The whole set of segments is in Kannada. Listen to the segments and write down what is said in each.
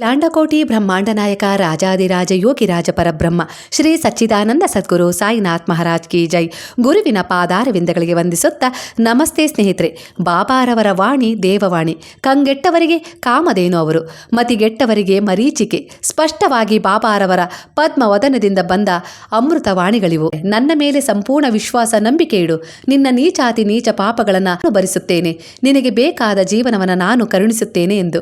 ಲಾಂಡಕೋಟಿ ಬ್ರಹ್ಮಾಂಡ ನಾಯಕ ರಾಜಾದಿರಾಜ ಯೋಗಿರಾಜ ಪರಬ್ರಹ್ಮ ಶ್ರೀ ಸಚ್ಚಿದಾನಂದ ಸದ್ಗುರು ಸಾಯಿನಾಥ್ ಮಹಾರಾಜ್ ಕಿ ಜೈ. ಗುರುವಿನ ಪಾದಾರವಿಂದಗಳಿಗೆ ವಂದಿಸುತ್ತಾ, ನಮಸ್ತೆ ಸ್ನೇಹಿತರೆ. ಬಾಬಾರವರ ವಾಣಿ, ದೇವವಾಣಿ. ಕಂಗೆಟ್ಟವರಿಗೆ ಕಾಮಧೇನು ಅವರು. ಮತಿಗೆಟ್ಟವರಿಗೆ ಮರೀಚಿಕೆ. ಸ್ಪಷ್ಟವಾಗಿ ಬಾಬಾರವರ ಪದ್ಮವದನದಿಂದ ಬಂದ ಅಮೃತವಾಣಿಗಳಿವು. ನನ್ನ ಮೇಲೆ ಸಂಪೂರ್ಣ ವಿಶ್ವಾಸ, ನಂಬಿಕೆ ಇಡು. ನಿನ್ನ ನೀಚಾತಿ ನೀಚ ಪಾಪಗಳನ್ನು ಅನುಭರಿಸುತ್ತೇನೆ ನಿನಗೆ ಬೇಕಾದ ಜೀವನವನ್ನು ನಾನು ಕರುಣಿಸುತ್ತೇನೆ ಎಂದು.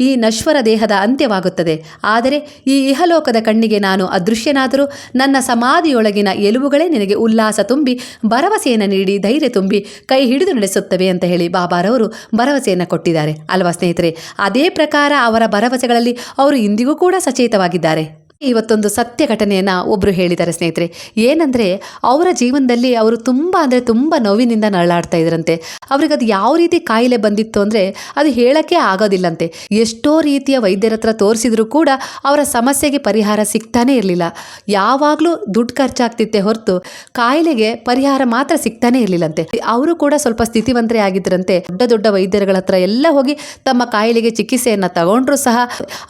ಈ ನಶ್ವರ ದೇಹದ ಅಂತ್ಯವಾಗುತ್ತದೆ. ಆದರೆ ಈ ಇಹಲೋಕದ ಕಣ್ಣಿಗೆ ನಾನು ಅದೃಶ್ಯನಾದರೂ ನನ್ನ ಸಮಾಧಿಯೊಳಗಿನ ಎಲುಬುಗಳೇ ನಿನಗೆ ಉಲ್ಲಾಸ ತುಂಬಿ, ಭರವಸೆಯನ್ನು ನೀಡಿ, ಧೈರ್ಯ ತುಂಬಿ ಕೈ ಹಿಡಿದು ನಡೆಸುತ್ತವೆ ಅಂತ ಹೇಳಿ ಬಾಬಾರವರು ಭರವಸೆಯನ್ನು ಕೊಟ್ಟಿದ್ದಾರೆ. ಅಲ್ವಾ ಸ್ನೇಹಿತರೆ, ಅದೇ ಪ್ರಕಾರ ಅವರ ಭರವಸೆಗಳಲ್ಲಿ ಅವರು ಇಂದಿಗೂ ಕೂಡ ಸಚೇತವಾಗಿದ್ದಾರೆ. ಇವತ್ತೊಂದು ಸತ್ಯ ಘಟನೆಯನ್ನು ಒಬ್ಬರು ಹೇಳಿದ್ದಾರೆ ಸ್ನೇಹಿತರೆ. ಏನಂದರೆ, ಅವರ ಜೀವನದಲ್ಲಿ ಅವರು ತುಂಬ ಅಂದರೆ ತುಂಬ ನೋವಿನಿಂದ ನರಳಾಡ್ತಾ ಇದ್ರಂತೆ. ಅವ್ರಿಗೆ ಅದು ಯಾವ ರೀತಿ ಕಾಯಿಲೆ ಬಂದಿತ್ತು ಅಂದರೆ ಅದು ಹೇಳೋಕ್ಕೆ ಆಗೋದಿಲ್ಲಂತೆ. ಎಷ್ಟೋ ರೀತಿಯ ವೈದ್ಯರ ಹತ್ರ ತೋರಿಸಿದ್ರು ಕೂಡ ಅವರ ಸಮಸ್ಯೆಗೆ ಪರಿಹಾರ ಸಿಗ್ತಾನೇ ಇರಲಿಲ್ಲ. ಯಾವಾಗಲೂ ದುಡ್ಡು ಖರ್ಚಾಗ್ತಿತ್ತೆ ಹೊರತು ಕಾಯಿಲೆಗೆ ಪರಿಹಾರ ಮಾತ್ರ ಸಿಗ್ತಾನೇ ಇರಲಿಲ್ಲಂತೆ. ಅವರು ಕೂಡ ಸ್ವಲ್ಪ ಸ್ಥಿತಿವಂತರೇ ಆಗಿದ್ರಂತೆ ದೊಡ್ಡ ದೊಡ್ಡ ವೈದ್ಯರುಗಳ ಹತ್ರ ಎಲ್ಲ ಹೋಗಿ ತಮ್ಮ ಕಾಯಿಲೆಗೆ ಚಿಕಿತ್ಸೆಯನ್ನು ತಗೊಂಡ್ರು ಸಹ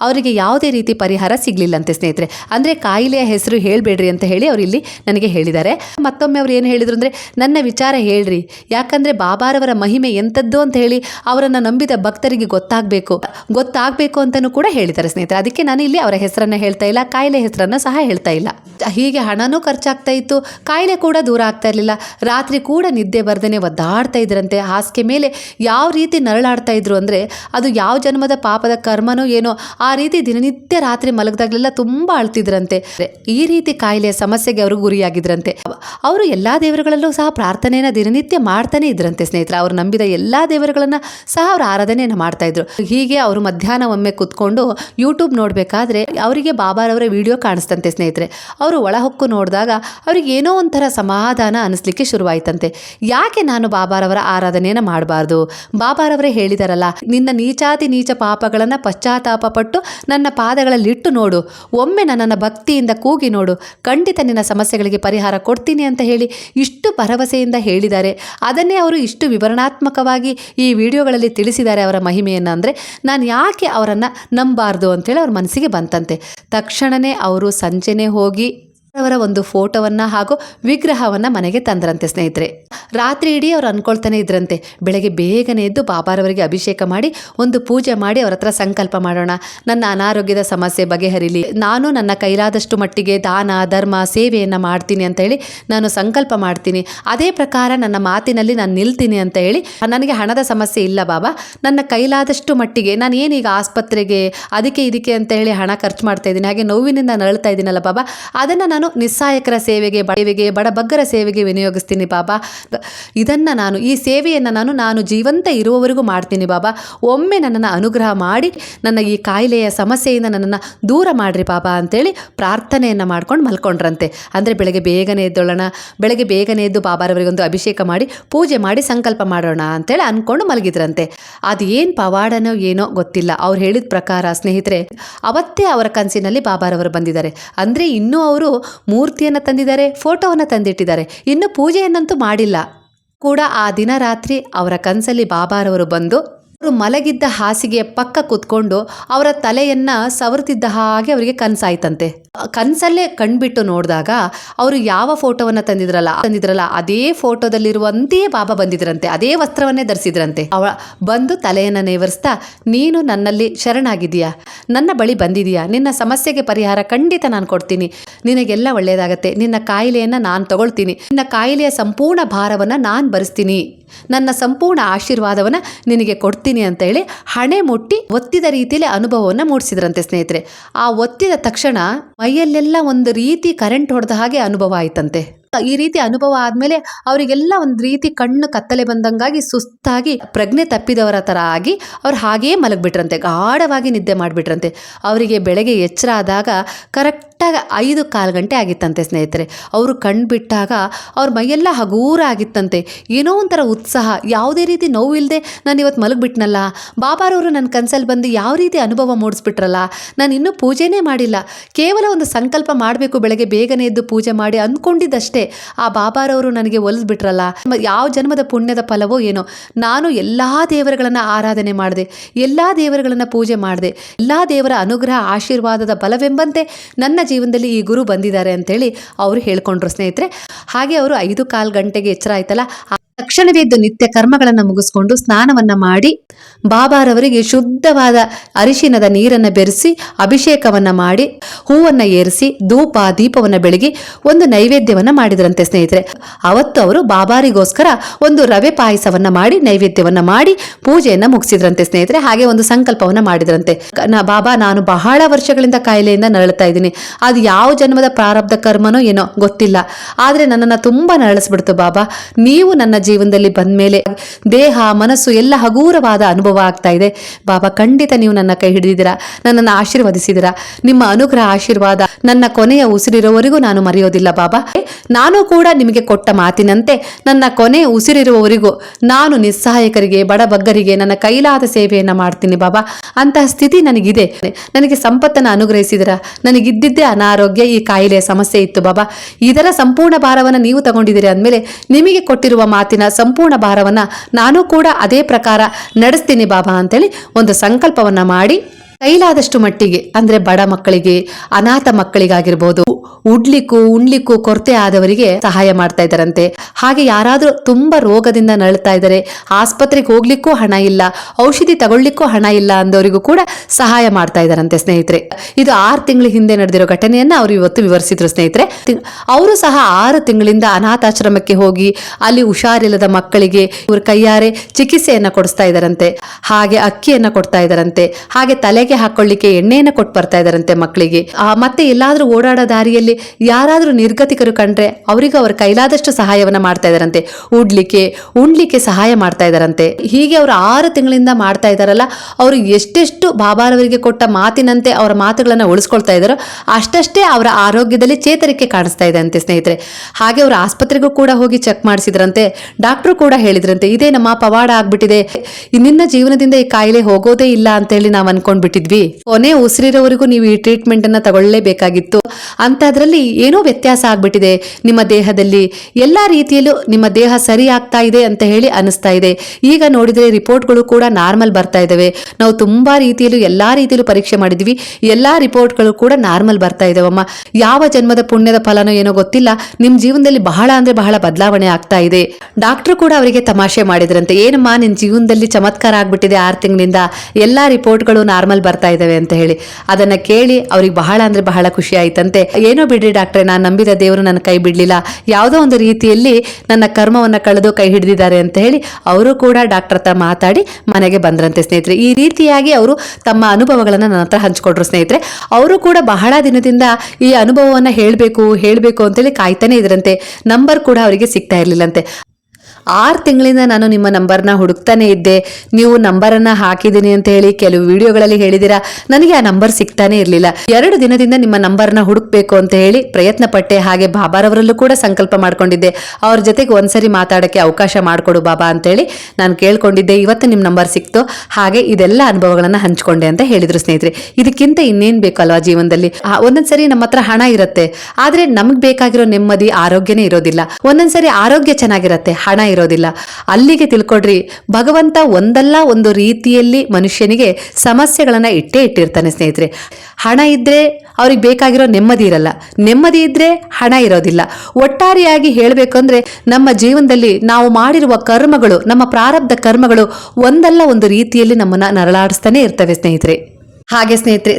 ಅವರಿಗೆ ಯಾವುದೇ ರೀತಿ ಪರಿಹಾರ ಸಿಗಲಿಲ್ಲಂತೆ ಸ್ನೇಹಿತರೆ. ಅಂದರೆ ಕಾಯಿಲೆಯ ಹೆಸರು ಹೇಳಬೇಡ್ರಿ ಅಂತ ಹೇಳಿ ಅವರು ಇಲ್ಲಿ ನನಗೆ ಹೇಳಿದ್ದಾರೆ. ಮತ್ತೊಮ್ಮೆ ಅವ್ರು ಏನು ಹೇಳಿದರು ಅಂದರೆ, ನನ್ನ ವಿಚಾರ ಹೇಳ್ರಿ. ಯಾಕಂದರೆ ಬಾಬಾರವರ ಮಹಿಮೆ ಎಂಥದ್ದು ಅಂತ ಹೇಳಿ ಅವರನ್ನು ನಂಬಿದ ಭಕ್ತರಿಗೆ ಗೊತ್ತಾಗಬೇಕು. ಗೊತ್ತಾಗಬೇಕು ಅಂತಲೂ ಕೂಡ ಹೇಳಿದ್ದಾರೆ ಸ್ನೇಹಿತರೆ. ಅದಕ್ಕೆ ನಾನು ಇಲ್ಲಿ ಅವರ ಹೆಸರನ್ನು ಹೇಳ್ತಾ ಇಲ್ಲ, ಕಾಯಿಲೆ ಹೆಸರನ್ನು ಸಹ ಹೇಳ್ತಾ ಇಲ್ಲ. ಹೀಗೆ ಹಣನೂ ಖರ್ಚಾಗ್ತಾ ಇತ್ತು. ಕಾಯಿಲೆ ಕೂಡ ದೂರ ಆಗ್ತಾ ಇರಲಿಲ್ಲ. ರಾತ್ರಿ ಕೂಡ ನಿದ್ದೆ ಬರ್ದೇನೆ ಒದ್ದಾಡ್ತಾ ಇದ್ರಂತೆ. ಹಾಸಿಗೆ ಮೇಲೆ ಯಾವ ರೀತಿ ನರಳಾಡ್ತಾ ಇದ್ರು ಅಂದರೆ, ಅದು ಯಾವ ಜನ್ಮದ ಪಾಪದ ಕರ್ಮನೋ ಏನೋ, ಆ ರೀತಿ ದಿನನಿತ್ಯ ರಾತ್ರಿ ಮಲಗಿದಾಗಲೆಲ್ಲ ತುಂಬ ಅಳ್ತಿದ್ರಂತೆ. ಈ ರೀತಿ ಕಾಯಿಲೆ ಸಮಸ್ಯೆಗೆ ಅವರು ಗುರಿಯಾಗಿದ್ರಂತೆ. ಅವರು ಎಲ್ಲ ದೇವರುಗಳಲ್ಲೂ ಸಹ ಪ್ರಾರ್ಥನೆಯನ್ನು ದಿನನಿತ್ಯ ಮಾಡ್ತಾನೆ ಇದ್ರಂತೆ ಸ್ನೇಹಿತರೆ. ಅವ್ರು ನಂಬಿದ ಎಲ್ಲ ದೇವರುಗಳನ್ನು ಸಹ ಅವರು ಆರಾಧನೆಯನ್ನು ಮಾಡ್ತಾ ಇದ್ರು. ಹೀಗೆ ಅವರು ಮಧ್ಯಾಹ್ನ ಒಮ್ಮೆ ಕುತ್ಕೊಂಡು ಯೂಟ್ಯೂಬ್ ನೋಡಬೇಕಾದ್ರೆ ಅವರಿಗೆ ಬಾಬಾರವರ ವಿಡಿಯೋ ಕಾಣಿಸ್ತಂತೆ ಸ್ನೇಹಿತರೆ. ಅವರು ಒಳಹೊಕ್ಕು ನೋಡಿದಾಗ ಅವ್ರಿಗೆ ಏನೋ ಒಂಥರ ಸಮಾಧಾನ ಅನಿಸ್ಲಿಕ್ಕೆ ಶುರುವಾಯ್ತಂತೆ. ಯಾಕೆ ನಾನು ಬಾಬಾರವರ ಆರಾಧನೆಯನ್ನು ಮಾಡಬಾರ್ದು? ಬಾಬಾರವರೇ ಹೇಳಿದಾರಲ್ಲ, ನಿನ್ನ ನೀಚಾತಿ ನೀಚ ಪಾಪಗಳನ್ನು ಪಶ್ಚಾತ್ತಾಪ ಪಟ್ಟು ನನ್ನ ಪಾದಗಳಲ್ಲಿಟ್ಟು ನೋಡು. ಒಮ್ಮೆ ನನ್ನನ್ನು ಭಕ್ತಿಯಿಂದ ಕೂಗಿ ನೋಡು, ಖಂಡಿತ ನಿನ್ನ ಸಮಸ್ಯೆಗಳಿಗೆ ಪರಿಹಾರ ಕೊಡ್ತೀನಿ ಅಂತ ಹೇಳಿ ಇಷ್ಟು ಭರವಸೆಯಿಂದ ಹೇಳಿದ್ದಾರೆ. ಅದನ್ನೇ ಅವರು ಇಷ್ಟು ವಿವರಣಾತ್ಮಕವಾಗಿ ಈ ವಿಡಿಯೋಗಳಲ್ಲಿ ತಿಳಿಸಿದ್ದಾರೆ ಅವರ ಮಹಿಮೆಯನ್ನು ಅಂದರೆ ನಾನು ಯಾಕೆ ಅವರನ್ನು ನಂಬಾರ್ದು ಅಂತೇಳಿ ಅವ್ರ ಮನಸ್ಸಿಗೆ ಬಂತಂತೆ. ತಕ್ಷಣವೇ ಅವರು ಸಂಜೆನೇ ಹೋಗಿ ಅವರ ಒಂದು ಫೋಟೋವನ್ನು ಹಾಗೂ ವಿಗ್ರಹವನ್ನು ಮನೆಗೆ ತಂದ್ರಂತೆ ಸ್ನೇಹಿತರೆ. ರಾತ್ರಿ ಇಡೀ ಅವ್ರು ಅನ್ಕೊಳ್ತಾನೆ ಇದ್ರಂತೆ. ಬೆಳಗ್ಗೆ ಬೇಗನೆ ಎದ್ದು ಬಾಬಾರವರಿಗೆ ಅಭಿಷೇಕ ಮಾಡಿ ಒಂದು ಪೂಜೆ ಮಾಡಿ ಅವರ ಹತ್ರ ಸಂಕಲ್ಪ ಮಾಡೋಣ. ನನ್ನ ಅನಾರೋಗ್ಯದ ಸಮಸ್ಯೆ ಬಗೆಹರಿಲಿ. ನಾನು ನನ್ನ ಕೈಲಾದಷ್ಟು ಮಟ್ಟಿಗೆ ದಾನ, ಧರ್ಮ, ಸೇವೆಯನ್ನು ಮಾಡ್ತೀನಿ ಅಂತ ಹೇಳಿ ನಾನು ಸಂಕಲ್ಪ ಮಾಡ್ತೀನಿ. ಅದೇ ಪ್ರಕಾರ ನನ್ನ ಮಾತಿನಲ್ಲಿ ನಾನು ನಿಲ್ತೀನಿ ಅಂತ ಹೇಳಿ ನನಗೆ ಹಣದ ಸಮಸ್ಯೆ ಇಲ್ಲ ಬಾಬಾ. ನನ್ನ ಕೈಲಾದಷ್ಟು ಮಟ್ಟಿಗೆ ನಾನು ಏನೀಗ ಆಸ್ಪತ್ರೆಗೆ ಅದಕ್ಕೆ ಇದಕ್ಕೆ ಅಂತ ಹೇಳಿ ಹಣ ಖರ್ಚು ಮಾಡ್ತಾ ಇದ್ದೀನಿ. ಹಾಗೆ ನೋವಿನಿಂದ ನರಳ್ತಾ ಇದ್ದೀನಲ್ಲ ಬಾಬಾ. ಅದನ್ನು ನಾನು ನಿಸ್ಸಹಾಯಕರ ಸೇವೆಗೆ ಬಡವಿಗೆ ಬಡಬಗ್ಗರ ಸೇವೆಗೆ ವಿನಿಯೋಗಿಸ್ತೀನಿ ಬಾಬಾ. ಇದನ್ನು ನಾನು, ಈ ಸೇವೆಯನ್ನು ನಾನು ನಾನು ಜೀವಂತ ಇರುವವರೆಗೂ ಮಾಡ್ತೀನಿ ಬಾಬಾ. ಒಮ್ಮೆ ನನ್ನನ್ನು ಅನುಗ್ರಹ ಮಾಡಿ, ನನ್ನ ಈ ಕಾಯಿಲೆಯ ಸಮಸ್ಯೆಯಿಂದ ನನ್ನನ್ನು ದೂರ ಮಾಡಿರಿ ಬಾಬಾ ಅಂತೇಳಿ ಪ್ರಾರ್ಥನೆಯನ್ನು ಮಾಡ್ಕೊಂಡು ಮಲ್ಕೊಂಡ್ರಂತೆ. ಅಂದರೆ ಬೆಳಗ್ಗೆ ಬೇಗನೆ ಎದ್ದೋಳೋಣ ಬೆಳಗ್ಗೆ ಬೇಗನೆ ಎದ್ದು ಬಾಬಾರವರಿಗೊಂದು ಅಭಿಷೇಕ ಮಾಡಿ, ಪೂಜೆ ಮಾಡಿ ಸಂಕಲ್ಪ ಮಾಡೋಣ ಅಂತೇಳಿ ಅಂದ್ಕೊಂಡು ಮಲಗಿದ್ರಂತೆ. ಅದು ಪವಾಡನೋ ಏನೋ ಗೊತ್ತಿಲ್ಲ. ಅವ್ರು ಹೇಳಿದ ಪ್ರಕಾರ, ಸ್ನೇಹಿತರೆ, ಅವತ್ತೇ ಅವರ ಕನಸಿನಲ್ಲಿ ಬಾಬಾರವರು ಬಂದಿದ್ದಾರೆ. ಅಂದರೆ ಇನ್ನೂ ಅವರು ಮೂರ್ತಿಯನ್ನು ತಂದಿದ್ದಾರೆ, ಫೋಟೋವನ್ನು ತಂದಿಟ್ಟಿದ್ದಾರೆ. ಇನ್ನು ಪೂಜೆಯನ್ನಂತೂ ಮಾಡಿಲ್ಲ. ಕೂಡ ಆ ದಿನ ರಾತ್ರಿ ಅವರ ಕನಸಲ್ಲಿ ಬಾಬಾರವರು ಬಂದು ಅವರು ಮಲಗಿದ್ದ ಹಾಸಿಗೆಯ ಪಕ್ಕ ಕೂತ್ಕೊಂಡು ಅವರ ತಲೆಯನ್ನ ಸವರ್ತಿದ್ದ ಹಾಗೆ ಅವರಿಗೆ ಕನಸಾಯ್ತಂತೆ. ಕನಸಲ್ಲೇ ಕಣ್ಬಿಟ್ಟು ನೋಡಿದಾಗ ಅವರು ಯಾವ ಫೋಟೋವನ್ನ ತಂದಿದ್ರಲ್ಲ ತಂದಿದ್ರಲ್ಲ, ಅದೇ ಫೋಟೋದಲ್ಲಿರುವಂತೆಯೇ ಬಾಬಾ ಬಂದಿದ್ರಂತೆ, ಅದೇ ವಸ್ತ್ರವನ್ನೇ ಧರಿಸಿದ್ರಂತೆ. ಅವ ಬಂದು ತಲೆಯನ್ನು ನೇವರಿಸ್ತಾ, ನೀನು ನನ್ನಲ್ಲಿ ಶರಣಾಗಿದೀಯಾ ನನ್ನ ಬಳಿ ಬಂದಿದೀಯಾ ನಿನ್ನ ಸಮಸ್ಯೆಗೆ ಪರಿಹಾರ ಖಂಡಿತ ನಾನು ಕೊಡ್ತೀನಿ. ನಿನಗೆಲ್ಲ ಒಳ್ಳೆಯದಾಗತ್ತೆ ನಿನ್ನ ಕಾಯಿಲೆಯನ್ನು ನಾನು ತಗೊಳ್ತೀನಿ. ನಿನ್ನ ಕಾಯಿಲೆಯ ಸಂಪೂರ್ಣ ಭಾರವನ್ನು ನಾನು ಭರಿಸ್ತೀನಿ ನನ್ನ ಸಂಪೂರ್ಣ ಆಶೀರ್ವಾದವನ್ನು ನಿನಗೆ ಕೊಡ್ತೀನಿ ಅಂತ ಹೇಳಿ ಹಣೆ ಮುಟ್ಟಿ ಒತ್ತಿದ ರೀತಿಯಲ್ಲಿ ಅನುಭವವನ್ನು ಮೂಡಿಸಿದ್ರಂತೆ ಸ್ನೇಹಿತರೆ. ಆ ಒತ್ತಿದ ತಕ್ಷಣ ಮೈಯಲ್ಲೆಲ್ಲ ಒಂದು ರೀತಿ ಕರೆಂಟ್ ಹೊಡೆದ ಹಾಗೆ ಅನುಭವ ಆಯ್ತಂತೆ. ಈ ರೀತಿ ಅನುಭವ ಆದಮೇಲೆ ಅವರಿಗೆಲ್ಲ ಒಂದು ರೀತಿ ಕಣ್ಣು ಕತ್ತಲೆ ಬಂದಂಗಾಗಿ ಸುಸ್ತಾಗಿ ಪ್ರಜ್ಞೆ ತಪ್ಪಿದವರ ಥರ ಆಗಿ ಅವ್ರು ಹಾಗೇ ಮಲಗಿಬಿಟ್ರಂತೆ, ಗಾಢವಾಗಿ ನಿದ್ದೆ ಮಾಡಿಬಿಟ್ರಂತೆ. ಅವರಿಗೆ ಬೆಳಗ್ಗೆ ಎಚ್ಚರ ಆದಾಗ ಕರೆಕ್ಟಾಗಿ ಐದು ಕಾಲು ಗಂಟೆ ಆಗಿತ್ತಂತೆ ಸ್ನೇಹಿತರೆ. ಅವರು ಕಣ್ಣು ಬಿಟ್ಟಾಗ ಅವ್ರ ಮೈಯೆಲ್ಲ ಹಗೂರ ಆಗಿತ್ತಂತೆ. ಏನೋ ಒಂಥರ ಉತ್ಸಾಹ, ಯಾವುದೇ ರೀತಿ ನೋವಿಲ್ಲದೆ ನಾನು ಇವತ್ತು ಮಲಗಿಬಿಟ್ನಲ್ಲ. ಬಾಬಾರವರು ನನ್ನ ಕನಸಲ್ಲಿ ಬಂದು ಯಾವ ರೀತಿ ಅನುಭವ ಮೂಡಿಸ್ಬಿಟ್ರಲ್ಲ. ನಾನು ಇನ್ನೂ ಪೂಜೆನೇ ಮಾಡಿಲ್ಲ. ಕೇವಲ ಒಂದು ಸಂಕಲ್ಪ ಮಾಡಬೇಕು ಬೆಳಗ್ಗೆ ಬೇಗನೆ ಎದ್ದು ಪೂಜೆ ಮಾಡಿ ಅಂದ್ಕೊಂಡಿದ್ದಷ್ಟೇ. ಆ ಬಾಬಾರವರು ನನಗೆ ಒಲಿಸ್ಬಿಟ್ರಲ್ಲ. ಯಾವ ಜನ್ಮದ ಪುಣ್ಯದ ಫಲವೋ ಏನೋ. ನಾನು ಎಲ್ಲ ದೇವರುಗಳನ್ನು ಆರಾಧನೆ ಮಾಡಿದೆ. ಎಲ್ಲ ದೇವರುಗಳನ್ನು ಪೂಜೆ ಮಾಡಿದೆ. ಎಲ್ಲ ದೇವರ ಅನುಗ್ರಹ, ಆಶೀರ್ವಾದದ ಬಲವೆಂಬಂತೆ ನನ್ನ ಜೀವನದಲ್ಲಿ ಈ ಗುರು ಬಂದಿದ್ದಾರೆ ಅಂತೇಳಿ ಅವರು ಹೇಳ್ಕೊಂಡ್ರು ಸ್ನೇಹಿತರೆ. ಹಾಗೆ ಅವರು ಐದು ಕಾಲು ಗಂಟೆಗೆ ಎಚ್ಚರ ಆಯ್ತಲ್ಲ ತಕ್ಷಣವೇ ಇದ್ದು ನಿತ್ಯ ಕರ್ಮಗಳನ್ನು ಮುಗಿಸ್ಕೊಂಡು ಸ್ನಾನವನ್ನ ಮಾಡಿ ಬಾಬಾರವರಿಗೆ ಶುದ್ಧವಾದ ಅರಿಶಿನದ ನೀರನ್ನು ಬೆರೆಸಿ ಅಭಿಷೇಕವನ್ನು ಮಾಡಿ ಹೂವನ್ನು ಏರಿಸಿ ಧೂಪ ದೀಪವನ್ನು ಬೆಳಗಿ ಒಂದು ನೈವೇದ್ಯವನ್ನು ಮಾಡಿದ್ರಂತೆ ಸ್ನೇಹಿತರೆ. ಅವತ್ತು ಅವರು ಬಾಬಾರಿಗೋಸ್ಕರ ಒಂದು ರವೆ ಪಾಯಸವನ್ನು ಮಾಡಿ ನೈವೇದ್ಯವನ್ನು ಮಾಡಿ ಪೂಜೆಯನ್ನು ಮುಗಿಸಿದ್ರಂತೆ ಸ್ನೇಹಿತರೆ. ಹಾಗೆ ಒಂದು ಸಂಕಲ್ಪವನ್ನು ಮಾಡಿದ್ರಂತೆ. ಬಾಬಾ, ನಾನು ಬಹಳ ವರ್ಷಗಳಿಂದ ಕಾಯಿಲೆಯಿಂದ ನರಳುತ್ತಾ ಇದ್ದೀನಿ. ಅದು ಯಾವ ಜನ್ಮದ ಪ್ರಾರಬ್ಧ ಕರ್ಮನೋ ಏನೋ ಗೊತ್ತಿಲ್ಲ. ಆದರೆ ನನ್ನನ್ನು ತುಂಬ ನರಳಿಸ್ಬಿಡ್ತು ಬಾಬಾ. ನೀವು ನನ್ನ ಜೀವನದಲ್ಲಿ ಬಂದ ಮೇಲೆ ದೇಹ, ಮನಸ್ಸು ಎಲ್ಲ ಹಗೂರವಾದ ಅನುಭವ ಆಗ್ತಾ ಇದೆ. ಬಾಬಾ, ಖಂಡಿತ ನೀವು ನನ್ನ ಕೈ ಹಿಡಿದಿದ್ದೀರಾ? ನನ್ನನ್ನು ಆಶೀರ್ವದಿಸಿದಿರಾ ನಿಮ್ಮ ಅನುಗ್ರಹ, ಆಶೀರ್ವಾದ ನನ್ನ ಕೊನೆಯ ಉಸಿರಿರುವವರೆಗೂ ನಾನು ಮರೆಯೋದಿಲ್ಲ ಬಾಬಾ. ನಾನು ಕೂಡ ನಿಮಗೆ ಕೊಟ್ಟ ಮಾತಿನಂತೆ ನನ್ನ ಕೊನೆ ಉಸಿರಿರುವವರೆಗೂ ನಾನು ನಿಸ್ಸಹಾಯಕರಿಗೆ, ಬಡಬಗ್ಗರಿಗೆ ನನ್ನ ಕೈಲಾದ ಸೇವೆಯನ್ನ ಮಾಡ್ತೀನಿ ಬಾಬಾ. ಅಂತಹ ಸ್ಥಿತಿ ನನಗಿದೆ. ನನಗೆ ಸಂಪತ್ತನ್ನು ಅನುಗ್ರಹಿಸಿದಿರ ನನಗಿದ್ದಿದ್ದೇ ಅನಾರೋಗ್ಯ, ಈ ಕಾಯಿಲೆಯ ಸಮಸ್ಯೆ ಇತ್ತು ಬಾಬಾ. ಇದರ ಸಂಪೂರ್ಣ ಭಾರವನ್ನು ನೀವು ತಗೊಂಡಿದ್ದೀರಿ ಅಂದಮೇಲೆ ನಿಮಗೆ ಕೊಟ್ಟಿರುವ ಮಾತಿನ ಸಂಪೂರ್ಣ ಭಾರವನ್ನ ನಾನು ಕೂಡ ಅದೇ ಪ್ರಕಾರ ನಡೆಸ್ತೀನಿ ಬಾಬಾ ಅಂತೇಳಿ ಒಂದು ಸಂಕಲ್ಪವನ್ನ ಮಾಡಿ ಕೈಲಾದಷ್ಟು ಮಟ್ಟಿಗೆ, ಅಂದ್ರೆ ಬಡ ಮಕ್ಕಳಿಗೆ, ಅನಾಥ ಮಕ್ಕಳಿಗಾಗಿರ್ಬೋದು, ಉಡ್ಲಿಕ್ಕೂ, ಉಣ್ಲಿಕ್ಕೂ ಕೊರತೆ ಆದವರಿಗೆ ಸಹಾಯ ಮಾಡ್ತಾ ಇದ್ದಾರಂತೆ. ಹಾಗೆ ಯಾರಾದರೂ ತುಂಬಾ ರೋಗದಿಂದ ನಳ್ತಾ ಇದ್ದಾರೆ, ಆಸ್ಪತ್ರೆಗೆ ಹೋಗ್ಲಿಕ್ಕೂ ಹಣ ಇಲ್ಲ, ಔಷಧಿ ತಗೊಳ್ಲಿಕ್ಕೂ ಹಣ ಇಲ್ಲ ಅಂದವರಿಗೂ ಕೂಡ ಸಹಾಯ ಮಾಡ್ತಾ ಇದ್ದಾರಂತೆ ಸ್ನೇಹಿತರೆ. ಇದು ಆರು ತಿಂಗಳ ಹಿಂದೆ ನಡೆದಿರೋ ಘಟನೆಯನ್ನ ಅವರು ಇವತ್ತು ವಿವರಿಸಿದ್ರು ಸ್ನೇಹಿತರೆ. ಅವರು ಸಹ ಆರು ತಿಂಗಳಿಂದ ಅನಾಥಾಶ್ರಮಕ್ಕೆ ಹೋಗಿ, ಅಲ್ಲಿ ಹುಷಾರಿಲ್ಲದ ಮಕ್ಕಳಿಗೆ ಇವರು ಕೈಯಾರೆ ಚಿಕಿತ್ಸೆಯನ್ನ ಕೊಡಿಸ್ತಾ ಇದ್ದಾರಂತೆ. ಹಾಗೆ ಅಕ್ಕಿಯನ್ನ ಕೊಡ್ತಾ ಇದ್ದಾರಂತೆ. ಹಾಗೆ ತಲೆಗೆ ಹಾಕೊಳ್ಳಿಕ್ಕೆ ಎಣ್ಣೆಯನ್ನ ಕೊಟ್ಟು ಬರ್ತಾ ಇದಾರಂತೆ ಮಕ್ಕಳಿಗೆ. ಮತ್ತೆ ಎಲ್ಲಾದ್ರೂ ಓಡಾಡೋ ದಾರಿಯಲ್ಲಿ ಯಾರಾದ್ರೂ ನಿರ್ಗತಿಕರು ಕಂಡ್ರೆ ಅವರಿಗೂ ಅವ್ರ ಕೈಲಾದಷ್ಟು ಸಹಾಯವನ್ನ ಮಾಡ್ತಾ ಇದಾರಂತೆ. ಉಡ್ಲಿಕ್ಕೆ, ಉಣ್ಲಿಕ್ಕೆ ಸಹಾಯ ಮಾಡ್ತಾ ಇದಾರಂತೆ. ಹೀಗೆ ಅವರು ಆರು ತಿಂಗಳಿಂದ ಮಾಡ್ತಾ ಇದಾರಲ್ಲ, ಅವರು ಎಷ್ಟೆಷ್ಟು ಬಾಬಾರವರಿಗೆ ಕೊಟ್ಟ ಮಾತಿನಂತೆ ಅವರ ಮಾತುಗಳನ್ನ ಉಳಿಸ್ಕೊಳ್ತಾ ಇದಾರೋ ಅಷ್ಟಷ್ಟೇ ಅವರ ಆರೋಗ್ಯದಲ್ಲಿ ಚೇತರಿಕೆ ಕಾಣಿಸ್ತಾ ಇದೆ ಅಂತೆ ಸ್ನೇಹಿತರೆ. ಹಾಗೆ ಅವರು ಆಸ್ಪತ್ರೆಗೂ ಕೂಡ ಹೋಗಿ ಚೆಕ್ ಮಾಡಿಸಿದ್ರಂತೆ. ಡಾಕ್ಟ್ರು ಕೂಡ ಹೇಳಿದ್ರಂತೆ, ಇದೇ ನಮ್ಮ ಪವಾಡ ಆಗ್ಬಿಟ್ಟಿದೆ. ನಿನ್ನ ಜೀವನದಿಂದ ಈ ಕಾಯಿಲೆ ಹೋಗೋದೇ ಇಲ್ಲ ಅಂತ ಹೇಳಿ ನಾವು ಅನ್ಕೊಂಡ್ಬಿಟ್ಟಿದ್ವಿ ಕೊನೆ ಉಸಿರಿರೋವರೆಗೂ ನೀವು ಈ ಟ್ರೀಟ್ಮೆಂಟ್ ಅನ್ನ ತಗೊಳ್ಳೇಬೇಕಾಗಿತ್ತು. ಅಂತದ್ರಲ್ಲಿ ಏನೋ ವ್ಯತ್ಯಾಸ ಆಗ್ಬಿಟ್ಟಿದೆ. ನಿಮ್ಮ ದೇಹದಲ್ಲಿ ಎಲ್ಲಾ ರೀತಿಯಲ್ಲೂ ನಿಮ್ಮ ದೇಹ ಸರಿ ಆಗ್ತಾ ಇದೆ ಅಂತ ಹೇಳಿ ಅನಿಸ್ತಾ ಇದೆ. ಈಗ ನೋಡಿದ್ರೆ ರಿಪೋರ್ಟ್ಗಳು ಕೂಡ ನಾರ್ಮಲ್ ಬರ್ತಾ ಇದಾವೆ. ನಾವು ತುಂಬಾ ರೀತಿಯಲ್ಲೂ ಎಲ್ಲಾ ರೀತಿಯಲ್ಲೂ ಪರೀಕ್ಷೆ ಮಾಡಿದ್ವಿ. ಎಲ್ಲಾ ರಿಪೋರ್ಟ್ಗಳು ಕೂಡ ನಾರ್ಮಲ್ ಬರ್ತಾ ಇದಾವಮ್ಮ. ಯಾವ ಜನ್ಮದ ಪುಣ್ಯದ ಫಲನೋ ಏನೋ ಗೊತ್ತಿಲ್ಲ. ನಿಮ್ ಜೀವನದಲ್ಲಿ ಬಹಳ ಅಂದ್ರೆ ಬಹಳ ಬದಲಾವಣೆ ಆಗ್ತಾ ಇದೆ. ಡಾಕ್ಟರ್ ಕೂಡ ಅವರಿಗೆ ತಮಾಷೆ ಮಾಡಿದ್ರಂತೆ. ಏನಮ್ಮ ನಿನ್ ಜೀವನದಲ್ಲಿ ಚಮತ್ಕಾರ ಆಗ್ಬಿಟ್ಟಿದೆ ಆರು ತಿಂಗಳಿಂದ. ಎಲ್ಲಾ ರಿಪೋರ್ಟ್ಗಳು ನಾರ್ಮಲ್ ಬರ್ತಾ ಇದ್ದಾವೆ ಅಂತ ಹೇಳಿ. ಅದನ್ನ ಕೇಳಿ ಅವ್ರಿಗೆ ಬಹಳ ಅಂದ್ರೆ ಬಹಳ ಖುಷಿ ಆಯ್ತಂತೆ. ಏನೋ ಬಿಡ್ರಿ ಡಾಕ್ಟ್ರೆ, ನಾನು ನಂಬಿದ ದೇವರು ನನ್ನ ಕೈ ಬಿಡಲಿಲ್ಲ. ಯಾವುದೋ ಒಂದು ರೀತಿಯಲ್ಲಿ ನನ್ನ ಕರ್ಮವನ್ನು ಕಳೆದು ಕೈ ಹಿಡಿದಿದ್ದಾರೆ ಅಂತ ಹೇಳಿ ಅವರು ಕೂಡ ಡಾಕ್ಟರ್ ಹತ್ರ ಮಾತಾಡಿ ಮನೆಗೆ ಬಂದ್ರಂತೆ ಸ್ನೇಹಿತರೆ. ಈ ರೀತಿಯಾಗಿ ಅವರು ತಮ್ಮ ಅನುಭವಗಳನ್ನು ನನ್ನ ಹತ್ರ ಹಂಚ್ಕೊಟ್ರು ಸ್ನೇಹಿತರೆ. ಅವರು ಕೂಡ ಬಹಳ ದಿನದಿಂದ ಈ ಅನುಭವವನ್ನು ಹೇಳಬೇಕು ಹೇಳಬೇಕು ಅಂತೇಳಿ ಕಾಯ್ತಾನೆ ಇದ್ರಂತೆ. ನಂಬರ್ ಕೂಡ ಅವರಿಗೆ ಸಿಗ್ತಾ ಇರ್ಲಿಲ್ಲಂತೆ. ಆರು ತಿಂಗಳಿಂದ ನಾನು ನಿಮ್ಮ ನಂಬರ್ನ ಹುಡುಕ್ತಾನೆ ಇದ್ದೆ. ನೀವು ನಂಬರನ್ನು ಹಾಕಿದ್ದೀನಿ ಅಂತ ಹೇಳಿ ಕೆಲವು ವಿಡಿಯೋಗಳಲ್ಲಿ ಹೇಳಿದಿರಾ ನನಗೆ ಆ ನಂಬರ್ ಸಿಗ್ತಾನೆ ಇರಲಿಲ್ಲ. ಎರಡು ದಿನದಿಂದ ನಿಮ್ಮ ನಂಬರ್ನ ಹುಡುಕ್ಬೇಕು ಅಂತ ಹೇಳಿ ಪ್ರಯತ್ನ ಪಟ್ಟೆ ಹಾಗೆ ಬಾಬಾರವರಲ್ಲೂ ಕೂಡ ಸಂಕಲ್ಪ ಮಾಡಿಕೊಂಡಿದ್ದೆ. ಅವ್ರ ಜೊತೆಗೆ ಒಂದ್ಸರಿ ಮಾತಾಡೋಕ್ಕೆ ಅವಕಾಶ ಮಾಡಿಕೊಡು ಬಾಬಾ ಅಂತೇಳಿ ನಾನು ಕೇಳ್ಕೊಂಡಿದ್ದೆ. ಇವತ್ತು ನಿಮ್ಮ ನಂಬರ್ ಸಿಕ್ತು. ಹಾಗೆ ಇದೆಲ್ಲ ಅನುಭವಗಳನ್ನ ಹಂಚ್ಕೊಂಡೆ ಅಂತ ಹೇಳಿದ್ರು ಸ್ನೇಹಿತರೆ. ಇದಕ್ಕಿಂತ ಇನ್ನೇನು ಬೇಕಲ್ವಾ ಜೀವನದಲ್ಲಿ? ಒಂದೊಂದ್ಸರಿ ನಮ್ಮ ಹತ್ರ ಹಣ ಇರುತ್ತೆ. ಆದರೆ ನಮಗೆ ಬೇಕಾಗಿರೋ ನೆಮ್ಮದಿ, ಆರೋಗ್ಯನೇ ಇರೋದಿಲ್ಲ. ಒಂದೊಂದ್ಸರಿ ಆರೋಗ್ಯ ಚೆನ್ನಾಗಿರುತ್ತೆ. ಹಣ ಇರೋದಿಲ್ಲ. ಅಲ್ಲಿಗೆ ತಿಳ್ಕೊಡ್ರಿ, ಭಗವಂತ ಒಂದಲ್ಲ ಒಂದು ರೀತಿಯಲ್ಲಿ ಮನುಷ್ಯನಿಗೆ ಸಮಸ್ಯೆಗಳನ್ನ ಇಟ್ಟೇ ಇಟ್ಟಿರ್ತಾನೆ ಸ್ನೇಹಿತರೆ. ಹಣ ಇದ್ರೆ ಅವ್ರಿಗೆ ಬೇಕಾಗಿರೋ ನೆಮ್ಮದಿ ಇರಲ್ಲ. ನೆಮ್ಮದಿ ಇದ್ರೆ ಹಣ ಇರೋದಿಲ್ಲ. ಒಟ್ಟಾರೆಯಾಗಿ ಹೇಳಬೇಕಂದ್ರೆ ನಮ್ಮ ಜೀವನದಲ್ಲಿ ನಾವು ಮಾಡಿರುವ ಕರ್ಮಗಳು, ನಮ್ಮ ಪ್ರಾರಬ್ಧ ಕರ್ಮಗಳು ಒಂದಲ್ಲ ಒಂದು ರೀತಿಯಲ್ಲಿ ನಮ್ಮನ್ನ ನರಳಾಡಿಸ್ತಾನೆ ಇರ್ತವೆ ಸ್ನೇಹಿತರೆ. ಹಾಗೆ ಸ್ನೇಹಿತರೆ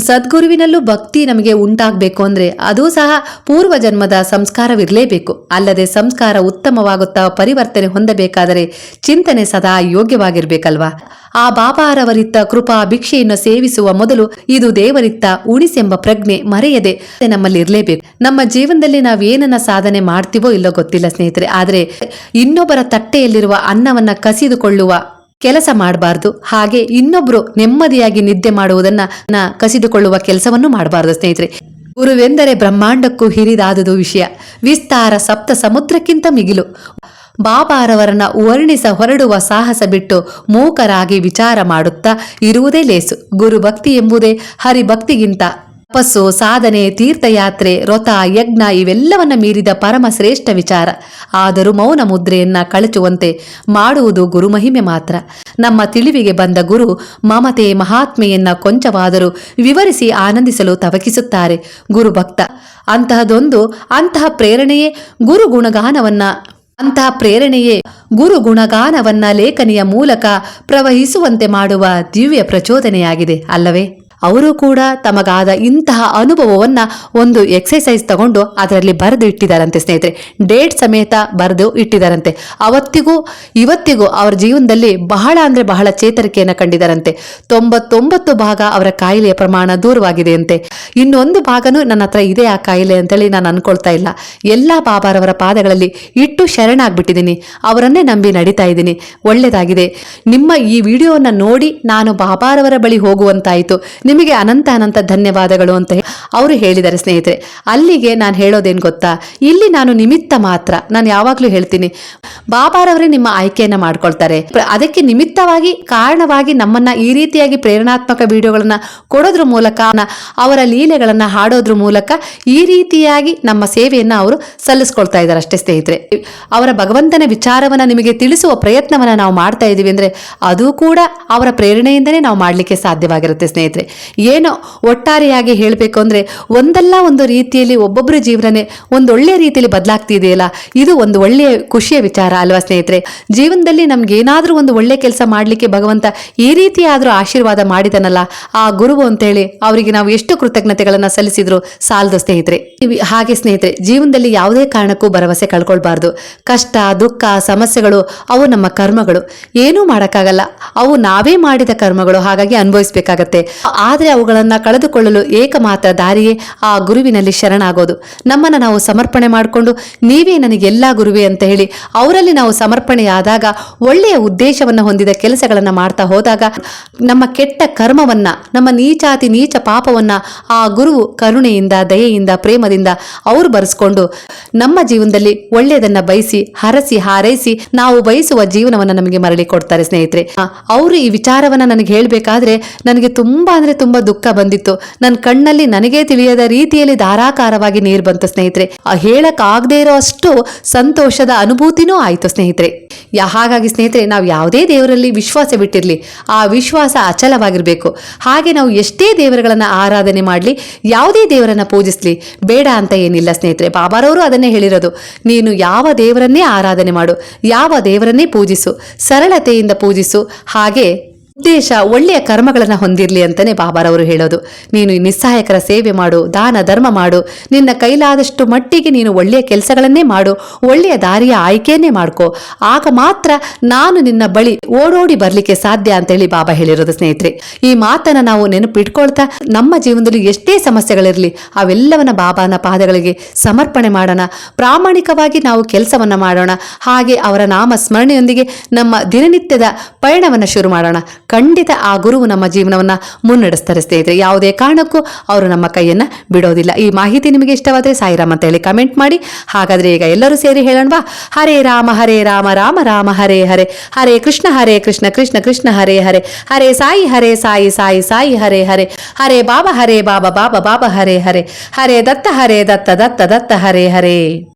ಸದ್ಗುರುವಿನಲ್ಲೂ ಭಕ್ತಿ ನಮಗೆ ಉಂಟಾಗಬೇಕು ಅಂದರೆ ಅದು ಸಹ ಪೂರ್ವ ಜನ್ಮದ ಸಂಸ್ಕಾರವಿರಲೇಬೇಕು. ಅಲ್ಲದೆ ಸಂಸ್ಕಾರ ಉತ್ತಮವಾಗುತ್ತಾ ಪರಿವರ್ತನೆ ಹೊಂದಬೇಕಾದರೆ ಚಿಂತನೆ ಸದಾ ಯೋಗ್ಯವಾಗಿರಬೇಕಲ್ವಾ? ಆ ಬಾಬಾರವರಿತ್ತ ಕೃಪಾ ಭಿಕ್ಷೆಯನ್ನು ಸೇವಿಸುವ ಮೊದಲು ಇದು ದೇವರಿತ್ತ ಉಣಿಸೆಂಬ ಪ್ರಜ್ಞೆ ಮರೆಯದೆ ನಮ್ಮಲ್ಲಿ ಇರಲೇಬೇಕು ನಮ್ಮ ಜೀವನದಲ್ಲಿ ನಾವು ಏನನ್ನ ಸಾಧನೆ ಮಾಡ್ತೀವೋ ಇಲ್ಲೋ ಗೊತ್ತಿಲ್ಲ ಸ್ನೇಹಿತರೆ, ಆದರೆ ಇನ್ನೊಬ್ಬರ ತಟ್ಟೆಯಲ್ಲಿರುವ ಅನ್ನವನ್ನ ಕಸಿದುಕೊಳ್ಳುವ ಕೆಲಸ ಮಾಡಬಾರ್ದು. ಹಾಗೆ ಇನ್ನೊಬ್ರು ನೆಮ್ಮದಿಯಾಗಿ ನಿದ್ದೆ ಮಾಡುವುದನ್ನ ಕಸಿದುಕೊಳ್ಳುವ ಕೆಲಸವನ್ನು ಮಾಡಬಾರದು ಸ್ನೇಹಿತರೆ. ಗುರುವೆಂದರೆ ಬ್ರಹ್ಮಾಂಡಕ್ಕೂ ಹಿರಿದಾದುದು ವಿಷಯ. ವಿಸ್ತಾರ ಸಪ್ತ ಸಮುದ್ರಕ್ಕಿಂತ ಮಿಗಿಲು. ಬಾಬಾರವರನ್ನ ವರ್ಣಿಸ ಹೊರಡುವ ಸಾಹಸ ಬಿಟ್ಟು ಮೂಕರಾಗಿ ವಿಚಾರ ಮಾಡುತ್ತಾ ಇರುವುದೇ ಲೇಸು. ಗುರುಭಕ್ತಿ ಎಂಬುದೇ ಹರಿಭಕ್ತಿಗಿಂತ ತಪಸ್ಸು, ಸಾಧನೆ, ತೀರ್ಥಯಾತ್ರೆ ವ್ರತ ಯಜ್ಞ ಇವೆಲ್ಲವನ್ನ ಮೀರಿದ ಪರಮ ಶ್ರೇಷ್ಠ ವಿಚಾರ. ಆದರೂ ಮೌನ ಮುದ್ರೆಯನ್ನ ಕಳಚುವಂತೆ ಮಾಡುವುದು ಗುರುಮಹಿಮೆ ಮಾತ್ರ. ನಮ್ಮ ತಿಳಿವಿಗೆ ಬಂದ ಗುರು ಮಮತೆ ಮಹಾತ್ಮೆಯನ್ನ ಕೊಂಚವಾದರೂ ವಿವರಿಸಿ ಆನಂದಿಸಲು ತವಕಿಸುತ್ತಾರೆ ಗುರುಭಕ್ತ. ಅಂತಹದೊಂದು, ಅಂತಹ ಪ್ರೇರಣೆಯೇ ಗುರು ಗುಣಗಾನವನ್ನ ಅಂತಹ ಪ್ರೇರಣೆಯೇ ಗುರು ಗುಣಗಾನವನ್ನ ಲೇಖನಿಯ ಮೂಲಕ ಪ್ರವಹಿಸುವಂತೆ ಮಾಡುವ ದಿವ್ಯ ಪ್ರಚೋದನೆಯಾಗಿದೆ, ಅಲ್ಲವೇ? ಅವರು ಕೂಡ ತಮಗಾದ ಇಂತಹ ಅನುಭವವನ್ನ ಒಂದು ಎಕ್ಸಸೈಸ್ ತಗೊಂಡು ಅದರಲ್ಲಿ ಬರೆದು ಇಟ್ಟಿದ್ದಾರಂತೆ ಸ್ನೇಹಿತರೆ. ಡೇಟ್ ಸಮೇತ ಬರೆದು ಇಟ್ಟಿದ್ದಾರಂತೆ ಅವತ್ತಿಗೂ ಇವತ್ತಿಗೂ ಅವರ ಜೀವನದಲ್ಲಿ ಬಹಳ ಅಂದ್ರೆ ಬಹಳ ಚೇತರಿಕೆಯನ್ನು ಕಂಡಿದ್ದಾರಂತೆ ತೊಂಬತ್ತೊಂಬತ್ತು ಭಾಗ ಅವರ ಕಾಯಿಲೆಯ ಪ್ರಮಾಣ ದೂರವಾಗಿದೆಯಂತೆ ಇನ್ನೊಂದು ಭಾಗನೂ ನನ್ನ ಹತ್ರ ಇದೆ ಆ ಕಾಯಿಲೆ ಅಂತೇಳಿ ನಾನು ಅನ್ಕೊಳ್ತಾ ಇಲ್ಲ. ಎಲ್ಲ ಬಾಬಾರವರ ಪಾದಗಳಲ್ಲಿ ಇಟ್ಟು ಶರಣಾಗ್ಬಿಟ್ಟಿದ್ದೀನಿ. ಅವರನ್ನೇ ನಂಬಿ ನಡೀತಾ ಇದ್ದೀನಿ. ಒಳ್ಳೆಯದಾಗಿದೆ ನಿಮ್ಮ ಈ ವಿಡಿಯೋವನ್ನು ನೋಡಿ ನಾನು ಬಾಬಾರವರ ಬಳಿ ಹೋಗುವಂತಾಯಿತು. ನಿಮಗೆ ಅನಂತ ಅನಂತ ಧನ್ಯವಾದಗಳು ಅಂತ ಅವರು ಹೇಳಿದ್ದಾರೆ, ಸ್ನೇಹಿತರೆ. ಅಲ್ಲಿಗೆ ನಾನು ಹೇಳೋದೇನು ಗೊತ್ತಾ? ಇಲ್ಲಿ ನಾನು ನಿಮಿತ್ತ ಮಾತ್ರ. ನಾನು ಯಾವಾಗಲೂ ಹೇಳ್ತೀನಿ, ಬಾಬಾರವರೇ ನಿಮ್ಮ ಆಯ್ಕೆಯನ್ನು ಮಾಡ್ಕೊಳ್ತಾರೆ. ಅದಕ್ಕೆ ನಿಮಿತ್ತವಾಗಿ, ಕಾರಣವಾಗಿ ನಮ್ಮನ್ನ ಈ ರೀತಿಯಾಗಿ ಪ್ರೇರಣಾತ್ಮಕ ವಿಡಿಯೋಗಳನ್ನ ಕೊಡೋದ್ರ ಮೂಲಕ ಅವರ ಲೀಲೆಗಳನ್ನು ಹಾಡೋದ್ರ ಮೂಲಕ ಈ ರೀತಿಯಾಗಿ ನಮ್ಮ ಸೇವೆಯನ್ನು ಅವರು ಸಲ್ಲಿಸ್ಕೊಳ್ತಾ ಇದ್ದಾರೆ ಅಷ್ಟೇ, ಸ್ನೇಹಿತರೆ. ಅವರ ಭಗವಂತನ ವಿಚಾರವನ್ನು ನಿಮಗೆ ತಿಳಿಸುವ ಪ್ರಯತ್ನವನ್ನು ನಾವು ಮಾಡ್ತಾ ಇದ್ದೀವಿ ಅಂದರೆ ಅದು ಕೂಡ ಅವರ ಪ್ರೇರಣೆಯಿಂದನೇ ನಾವು ಮಾಡಲಿಕ್ಕೆ ಸಾಧ್ಯವಾಗಿರುತ್ತೆ, ಸ್ನೇಹಿತರೆ. ಏನೋ ಒಟ್ಟಾರೆಯಾಗಿ ಹೇಳಬೇಕು ಅಂದ್ರೆ ಒಂದಲ್ಲ ಒಂದು ರೀತಿಯಲ್ಲಿ ಒಬ್ಬೊಬ್ಬರ ಜೀವನನೇ ಒಂದು ಒಳ್ಳೆಯ ರೀತಿಯಲ್ಲಿ ಬದಲಾಗ್ತಿದೆಯಲ್ಲ? ಇದು ಒಂದು ಒಳ್ಳೆಯ ಖುಷಿಯ ವಿಚಾರ ಅಲ್ವಾ ಸ್ನೇಹಿತರೆ? ಜೀವನದಲ್ಲಿ ನಮ್ಗೆ ಏನಾದ್ರೂ ಒಂದು ಒಳ್ಳೆ ಕೆಲಸ ಮಾಡಲಿಕ್ಕೆ ಭಗವಂತ ಈ ರೀತಿಯಾದರೂ ಆಶೀರ್ವಾದ ಮಾಡಿದನಲ್ಲ, ಆ ಗುರುವು ಅಂತೇಳಿ ಅವರಿಗೆ ನಾವು ಎಷ್ಟು ಕೃತಜ್ಞತೆಗಳನ್ನು ಸಲ್ಲಿಸಿದ್ರು ಸಾಲದು ಸ್ನೇಹಿತರೆ. ಹಾಗೆ ಸ್ನೇಹಿತರೆ, ಜೀವನದಲ್ಲಿ ಯಾವುದೇ ಕಾರಣಕ್ಕೂ ಭರವಸೆ ಕಳ್ಕೊಳ್ಬಾರ್ದು. ಕಷ್ಟ, ದುಃಖ, ಸಮಸ್ಯೆಗಳು ಅವು ನಮ್ಮ ಕರ್ಮಗಳು. ಏನೂ ಮಾಡೋಕ್ಕಾಗಲ್ಲ. ಅವು ನಾವೇ ಮಾಡಿದ ಕರ್ಮಗಳು ಹಾಗಾಗಿ ಅನುಭವಿಸ್ಬೇಕಾಗತ್ತೆ. ಆದ್ರೆ ಅವುಗಳನ್ನು ಕಳೆದುಕೊಳ್ಳಲು ಏಕಮಾತ್ರ ದಾರಿಯೇ ಆ ಗುರುವಿನಲ್ಲಿ ಶರಣಾಗೋದು. ನಮ್ಮನ್ನ ನಾವು ಸಮರ್ಪಣೆ ಮಾಡಿಕೊಂಡು ನೀವೇ ನನಗೆಲ್ಲ ಗುರುವೇ ಅಂತ ಹೇಳಿ ಅವರಲ್ಲಿ ನಾವು ಸಮರ್ಪಣೆಯಾದಾಗ ಒಳ್ಳೆಯ ಉದ್ದೇಶವನ್ನು ಹೊಂದಿದ ಕೆಲಸಗಳನ್ನು ಮಾಡ್ತಾ ಹೋದಾಗ ನಮ್ಮ ಕೆಟ್ಟ ಕರ್ಮವನ್ನ, ನಮ್ಮ ನೀಚಾತಿ ನೀಚ ಪಾಪವನ್ನ ಆ ಗುರುವು ಕರುಣೆಯಿಂದ, ದಯೆಯಿಂದ, ಪ್ರೇಮದಿಂದ ಅವರು ಬರೆಸ್ಕೊಂಡು ನಮ್ಮ ಜೀವನದಲ್ಲಿ ಒಳ್ಳೆಯದನ್ನ ಬಯಸಿ, ಹರಸಿ, ಹಾರೈಸಿ ನಾವು ಬಯಸುವ ಜೀವನವನ್ನ ನಮಗೆ ಮರಳಿ ಕೊಡ್ತಾರೆ ಸ್ನೇಹಿತರೆ. ಅವರು ಈ ವಿಚಾರವನ್ನ ನನಗೆ ಹೇಳಬೇಕಾದ್ರೆ ನನಗೆ ತುಂಬಾ ಅಂದ್ರೆ ತುಂಬಾ ದುಃಖ ಬಂದಿತ್ತು. ನನ್ನ ಕಣ್ಣಲ್ಲಿ ನನಗೆ ತಿಳಿಯದ ರೀತಿಯಲ್ಲಿ ಧಾರಾಕಾರವಾಗಿ ನೀರು ಬಂತು ಸ್ನೇಹಿತರೆ. ಹೇಳಕ್ ಇರೋ ಅಷ್ಟು ಸಂತೋಷದ ಅನುಭೂತಿನೂ ಆಯಿತು ಸ್ನೇಹಿತರೆ. ಹಾಗಾಗಿ ಸ್ನೇಹಿತರೆ, ನಾವು ಯಾವುದೇ ದೇವರಲ್ಲಿ ವಿಶ್ವಾಸ ಬಿಟ್ಟಿರಲಿ, ಆ ವಿಶ್ವಾಸ ಅಚಲವಾಗಿರಬೇಕು. ಹಾಗೆ ನಾವು ಎಷ್ಟೇ ದೇವರುಗಳನ್ನು ಆರಾಧನೆ ಮಾಡಲಿ, ಯಾವುದೇ ದೇವರನ್ನ ಪೂಜಿಸಲಿ, ಬೇಡ ಅಂತ ಏನಿಲ್ಲ ಸ್ನೇಹಿತರೆ. ಬಾಬಾರವರು ಅದನ್ನೇ ಹೇಳಿರೋದು. ನೀನು ಯಾವ ದೇವರನ್ನೇ ಆರಾಧನೆ ಮಾಡು, ಯಾವ ದೇವರನ್ನೇ ಪೂಜಿಸು, ಸರಳತೆಯಿಂದ ಪೂಜಿಸು, ಹಾಗೆ ಉದ್ದೇಶ ಒಳ್ಳೆಯ ಕರ್ಮಗಳನ್ನು ಹೊಂದಿರಲಿ ಅಂತಲೇ ಬಾಬಾರವರು ಹೇಳೋದು. ನೀನು ನಿಸ್ಸಹಾಯಕರ ಸೇವೆ ಮಾಡು, ದಾನ, ಧರ್ಮ ಮಾಡು. ನಿನ್ನ ಕೈಲಾದಷ್ಟು ಮಟ್ಟಿಗೆ ನೀನು ಒಳ್ಳೆಯ ಕೆಲಸಗಳನ್ನೇ ಮಾಡು, ಒಳ್ಳೆಯ ದಾರಿಯ ಆಯ್ಕೆಯನ್ನೇ ಮಾಡ್ಕೋ. ಆಗ ಮಾತ್ರ ನಾನು ನಿನ್ನ ಬಳಿ ಓಡೋಡಿ ಬರಲಿಕ್ಕೆ ಸಾಧ್ಯ ಅಂತೇಳಿ ಬಾಬಾ ಹೇಳಿರೋದು ಸ್ನೇಹಿತರೆ. ಈ ಮಾತನ್ನ ನಾವು ನೆನಪಿಟ್ಕೊಳ್ತಾ ನಮ್ಮ ಜೀವನದಲ್ಲಿ ಎಷ್ಟೇ ಸಮಸ್ಯೆಗಳಿರಲಿ, ಅವೆಲ್ಲವನ್ನ ಬಾಬಾನ ಪಾದಗಳಿಗೆ ಸಮರ್ಪಣೆ ಮಾಡೋಣ. ಪ್ರಾಮಾಣಿಕವಾಗಿ ನಾವು ಕೆಲಸವನ್ನು ಮಾಡೋಣ. ಹಾಗೆ ಅವರ ನಾಮ ಸ್ಮರಣೆಯೊಂದಿಗೆ ನಮ್ಮ ದಿನನಿತ್ಯದ ಪಯಣವನ್ನ ಶುರು ಮಾಡೋಣ. ಖಂಡಿತ ಆ ಗುರುವು ನಮ್ಮ ಜೀವನವನ್ನ ಮುನ್ನಡೆಸ್ತಾರೆ ಸ್ನೇಹಿತರೆ. ಯಾವುದೇ ಕಾರಣಕ್ಕೂ ಅವರು ನಮ್ಮ ಕೈಯನ್ನ ಬಿಡೋದಿಲ್ಲ. ಈ ಮಾಹಿತಿ ನಿಮಗೆ ಇಷ್ಟವಾದರೆ ಸಾಯಿರಾಮ್ ಅಂತ ಹೇಳಿ ಕಮೆಂಟ್ ಮಾಡಿ. ಹಾಗಾದ್ರೆ ಈಗ ಎಲ್ಲರೂ ಸೇರಿ ಹೇಳೋಣವಾ? ಹರೇ ರಾಮ ಹರೇ ರಾಮ ರಾಮ ರಾಮ, ಹರೇ ಹರೇ. ಹರೇ ಕೃಷ್ಣ ಹರೇ ಕೃಷ್ಣ ಕೃಷ್ಣ ಕೃಷ್ಣ, ಹರೇ ಹರೇ. ಹರೇ ಸಾಯಿ ಹರೇ ಸಾಯಿ ಸಾಯಿ ಸಾಯಿ, ಹರೇ ಹರೇ. ಹರೇ ಬಾಬಾ ಹರೇ ಬಾಬಾ ಬಾಬಾ ಬಾಬಾ, ಹರೇ ಹರೇ. ಹರೇ ದತ್ತ ಹರೇ ದತ್ತ ದತ್ತ ದತ್ತ, ಹರೇ ಹರೇ.